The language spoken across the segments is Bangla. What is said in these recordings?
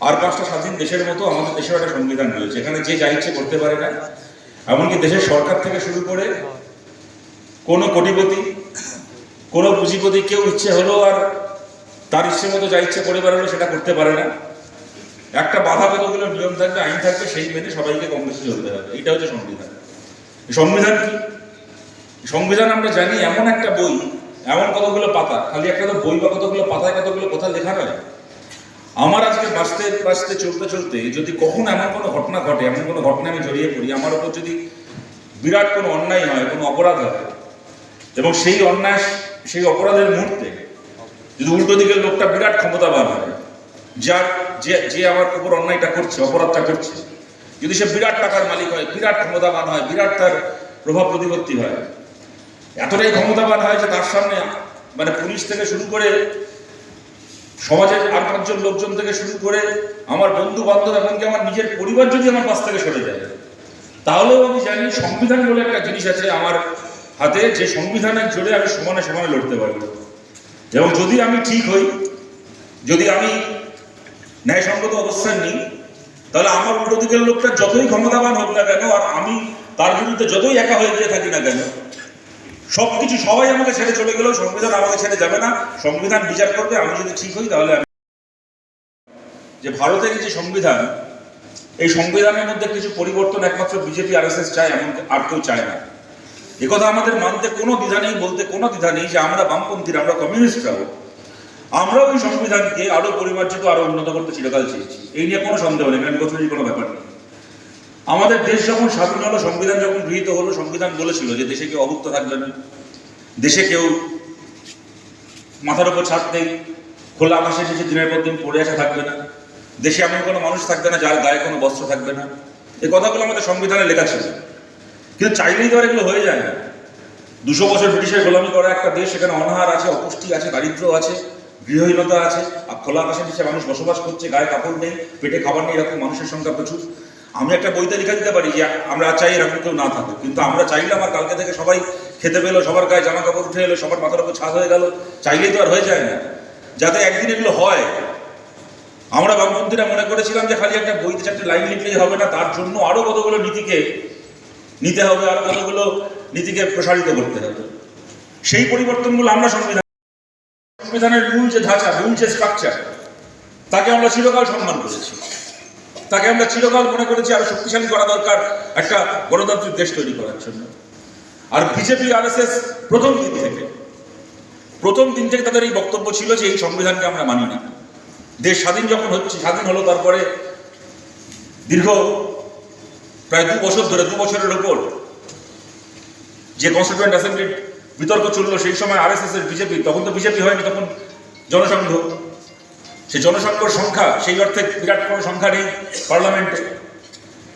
আর পাঁচটা স্বাধীন দেশের মতো আমাদের দেশের একটা সংবিধান রয়েছে এখানে যে যা ইচ্ছে করতে পারে না। এমনকি দেশের সরকার থেকে শুরু করে কোনো কোটিপতি, কোনো পুঁজিপতি কেউ ইচ্ছে হলো আর তার ইচ্ছে মতো যা ইচ্ছে করে বেড়ালো সেটা করতে পারে না। একটা বাধা কতগুলো নিয়ম থাকবে, আইন থাকবে, সেই মেনে সবাইকে বেশি চলতে হবে। এটা হচ্ছে সংবিধান। সংবিধান কি? সংবিধান আমরা জানি এমন একটা বই, এমন কতগুলো পাতা, খালি একটা তো বই বা কতগুলো পাতায় কতগুলো কথা লেখা নয় আমার আজকে বাঁচতে বাঁচতে, চলতে চলতে যদি কখনো এমন কোনো ঘটনা ঘটে, এমন কোনো ঘটনা আমি জড়িয়ে পড়ি, আমার ওপর যদি বিরাট কোনো অন্যায় হয়, কোনো অপরাধ হয়, এবং সেই অন্যায়, সেই অপরাধের মুহূর্তে যদি উল্টো দিকের লোকটা বিরাট ক্ষমতাবান হয়, যার, যে যে আমার উপর অন্যায়টা করছে, অপরাধটা করছে, যদি সে বিরাট টাকার মালিক হয়, বিরাট ক্ষমতাবান হয়, বিরাট তার প্রভাব প্রতিপত্তি হয়, এতটাই ক্ষমতাবান হয় যে তার সামনে মানে পুলিশ থেকে শুরু করে সমাজের আর পাঁচজন লোকজন থেকে শুরু করে আমার বন্ধু বান্ধব এমনকি আমার নিজের পরিবার যদি আমার পাশ থেকে সরে যায়, তাহলেও আমি জানি সংবিধান বলে একটা জিনিস আছে আমার হাতে, যে সংবিধানের জোরে আমি সমানে সমানে লড়তে পারব। এবং যদি আমি ঠিক হই, যদি আমি ন্যায়সঙ্গত অবস্থান নিই, তাহলে আমার উল্টো দিকের লোকটা যতই ক্ষমতাবান হোক না কেন, আর আমি তার বিরুদ্ধে যতই একা হয়ে গিয়ে থাকি না কেন সবকিছু সবাই আমাকে ছেড়ে চলে গেলেও সংবিধান আমাকে ছেড়ে যাবে না। সংবিধান বিচার করবে, আমি যদি ঠিক হই তাহলে যে ভারতের যে সংবিধান, এই সংবিধানের মধ্যে কিছু পরিবর্তন একমাত্র বিজেপি আর এস এস চায়, এমন আর কেউ চায় না। একথা আমাদের মানতে কোনো দ্বিধা নেই, বলতে কোনো দ্বিধা নেই যে আমরা বামপন্থীরা, আমরা কমিউনিস্টরাও আমরাও এই সংবিধানকে আরও পরিমার্জিত, আরও উন্নত করতে চিরকাল চেয়েছি। এই নিয়ে কোনো সন্দেহ নেই কোনো ব্যাপার নেই। আমাদের দেশ যখন স্বাধীন হলো, সংবিধান যখন গৃহীত হলো, সংবিধান বলেছিল যে দেশে কেউ অভুক্ত থাকবে না। দেশে কেউ মাথার উপর ছাদ নেই, খোলা আকাশে নিচে দিনের পর দিন পড়ে আসা থাকবে না। দেশে এমন কোনো মানুষ থাকবে না যার গায়ে কোনো বস্ত্র থাকবে না। এই কথাগুলো আমাদের সংবিধানে লেখা ছিল। কিন্তু চাইলেই তো এগুলো হয়ে যায় না। দুশো বছর ব্রিটিশের গোলামি করা একটা দেশ, সেখানে অনাহার আছে, অপুষ্টি আছে, দারিদ্র আছে, গৃহহীনতা আছে, আর খোলা আকাশের নিচে মানুষ বসবাস করছে, গায়ে কাপড় নেই, পেটে খাবার নেই, এরকম মানুষের সংখ্যা প্রচুর। আমি একটা বইতে লিখে দিতে পারি যে আমরা চাই এরকম কেউ না থাকুক। কিন্তু আমরা চাইলে আমার কালকে থেকে সবাই খেতে পেল, সবার গায়ে জামা কাপড় উঠে এলো, সবার মাথার উপর ছাদ হয়ে গেল। চাইলেই তো আর হয়ে যায় না। যাতে একদিন এগুলো হয়। আমরা বামপন্থীরা মনে করেছিলাম যে খালি একটা বইতে চারটে লাইন লিখলেই হবে না, তার জন্য আরও কতগুলো নীতিকে নিতে হবে, আরও কতগুলো নীতিকে প্রসারিত করতে হবে। সেই পরিবর্তনগুলো আমরা সংবিধান সংবিধানের মূল যে ধাঁচা মূল যে স্ট্রাকচার তাকে আমরা চিরকাল সম্মান করেছি। তাকে আমরা চিরকাল মনে করেছি আরও শক্তিশালী করা দরকার, একটা গণতান্ত্রিক দেশ তৈরি করার জন্য। আর বিজেপি আর এস প্রথম দিন থেকে, প্রথম দিন থেকে তাদের এই বক্তব্য ছিল যে এই সংবিধানকে আমরা মানি না। দেশ স্বাধীন যখন হচ্ছে, স্বাধীন হলো তারপরে দীর্ঘ প্রায় দু বছর ধরে, দু বছরের উপর যে কনস্টিটিউয়েন্ট অ্যাসেম্বলির বিতর্ক চলল, সেই সময় আর এস এস এর বিজেপি, তখন তো বিজেপি হয়নি, তখন জনসংঘ সেই জনসংঘর সংখ্যা, সেই অর্থে বিরাট কোনো সংখ্যা নেই পার্লামেন্টে।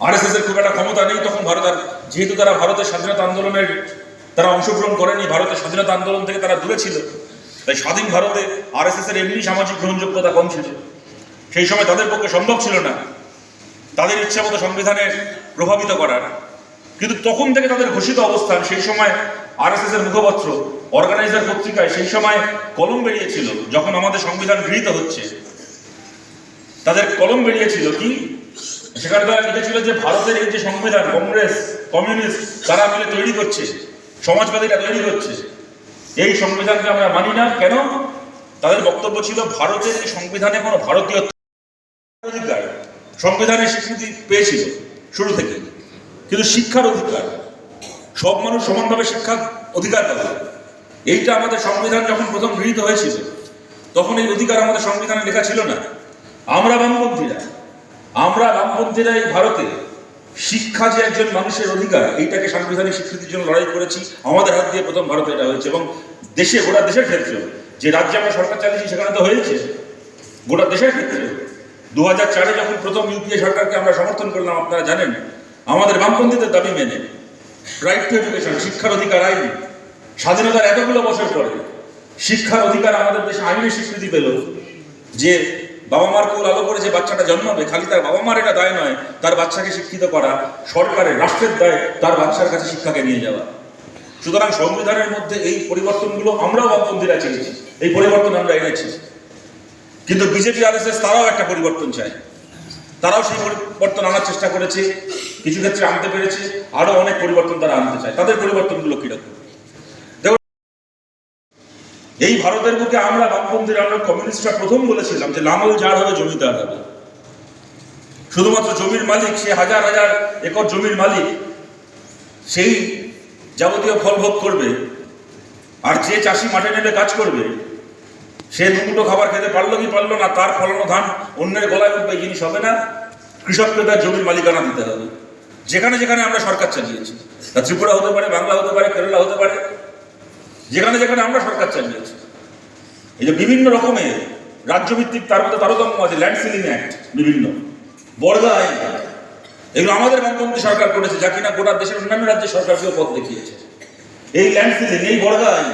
আর এর খুব একটা ক্ষমতা নেই তখন ভারত, আর যেহেতু তারা ভারতের স্বাধীনতা আন্দোলনের, তারা অংশগ্রহণ করেনি, ভারতের স্বাধীনতা আন্দোলন থেকে তারা দূরে ছিল, তাই স্বাধীন ভারতে আর এর এমনি সামাজিক গ্রহণযোগ্যতা কম ছিল। সেই সময় তাদের পক্ষে সম্ভব ছিল না তাদের ইচ্ছা মতো সংবিধানে প্রভাবিত করার। কিন্তু তখন থেকে তাদের ঘোষিত অবস্থান, সেই সময় আর এস এর মুখপত্র অর্গানাইজার পত্রিকায়, সেই সময় কলম বেরিয়েছিল, যখন আমাদের সংবিধান গৃহীত হচ্ছে। তাদের কলম বেরিয়েছিল কি? সেখানে তারা লিখেছিল যে ভারতের এই যে সংবিধান, কংগ্রেস, কমিউনিস্ট তারা মিলে তৈরি করছে, সমাজবাদীরা তৈরি করছে, এই সংবিধানকে আমরা মানি না। কেন? তাদের বক্তব্য ছিল, ভারতের এই সংবিধানে কোনো ভারতীয় অধিকার, সংবিধানের স্বীকৃতি পেয়েছিল শুরু থেকে, কিন্তু শিক্ষার অধিকার, সব মানুষ সমানভাবে শিক্ষার অধিকার পাবে। এইটা আমাদের সংবিধান যখন প্রথম গৃহীত হয়েছিল, তখন এই অধিকার আমাদের সংবিধানে লেখা ছিল না। আমরা বামপন্থীরা আমরা বামপন্থীরা এই ভারতে শিক্ষা যে একজন মানুষের অধিকার, এইটাকে সাংবিধানিক স্বীকৃতির জন্য লড়াই করেছি, আমাদের হাত দিয়ে প্রথম ভারতে এটা হয়েছে এবং দেশে, গোটা দেশের ক্ষেত্রে যে রাজ্যে আমরা সরকার চালিয়েছি, সেখানে তো হয়েছে, গোটা দেশের ক্ষেত্রে দু হাজার চারে যখন প্রথম ইউপিএ সরকারকে আমরা সমর্থন করলাম, আপনারা জানেন, আমাদের বামপন্থীদের দাবি মেনে রাইট টু এডুকেশন শিক্ষার অধিকার আইন, স্বাধীনতার এতগুলো বছর পরে শিক্ষার অধিকার আমাদের দেশে আইনের স্বীকৃতি পেল যে বাবা মার কোল আলো করে যে বাচ্চাটা জন্মাবে, খালি তার বাবা মার এটা দায় নয়, তার বাচ্চাকে শিক্ষিত করা, সরকারের, রাষ্ট্রের দায়, তার বাচ্চার কাছে শিক্ষাকে নিয়ে যাওয়া। সুতরাং সংবিধানের মধ্যে এই পরিবর্তনগুলো আমরাও বামপন্থীরা চেয়েছি, এই পরিবর্তন আমরা এনেছি। কিন্তু বিজেপি আর তারাও একটা পরিবর্তন চায়। তারাও সেই পরিবর্তন আনার চেষ্টা করেছে, কিছু ক্ষেত্রে আনতে পেরেছে, আরও অনেক পরিবর্তন তারা আনতে চায়। তাদের পরিবর্তনগুলো কীরকম? এই ভারতের বুকে আমরা বামপন্থীরা, আমরা কমিউনিস্টরা প্রথম বলেছিলাম যে লাঙল যার হবে জমিদার হবে। শুধুমাত্র জমির মালিক, সে হাজার হাজার একর জমির মালিক, সেই যাবতীয় ফল ভোগ করবে, আর যে চাষি মাঠে নেমে কাজ করবে, সে দুমুটো খাবার খেতে পারল কি পারল না, তার ফলানো ধান অন্যের গলায় উঠবে, জিনিস হবে না, কৃষককে তার জমির মালিকানা দিতে হবে। যেখানে যেখানে আমরা সরকার চালিয়েছি। তা ত্রিপুরা হতে পারে, বাংলা হতে পারে, কেরালা হতে পারে যেখানে যেখানে আমরা সরকার চালিয়েছি। এই যে বিভিন্ন রকমের রাজ্যভিত্তিক, তার মধ্যে তারতম্য আছে ল্যান্ড সিলিং অ্যাক্ট বিভিন্ন। বর্গা আইন। এগুলো আমাদের বামপন্থী সরকার করেছে, যা কিনা গোটা দেশের অন্যান্য রাজ্যের সরকারকেও পথ দেখিয়েছে। এই ল্যান্ড সিলিং এই বর্গা আইন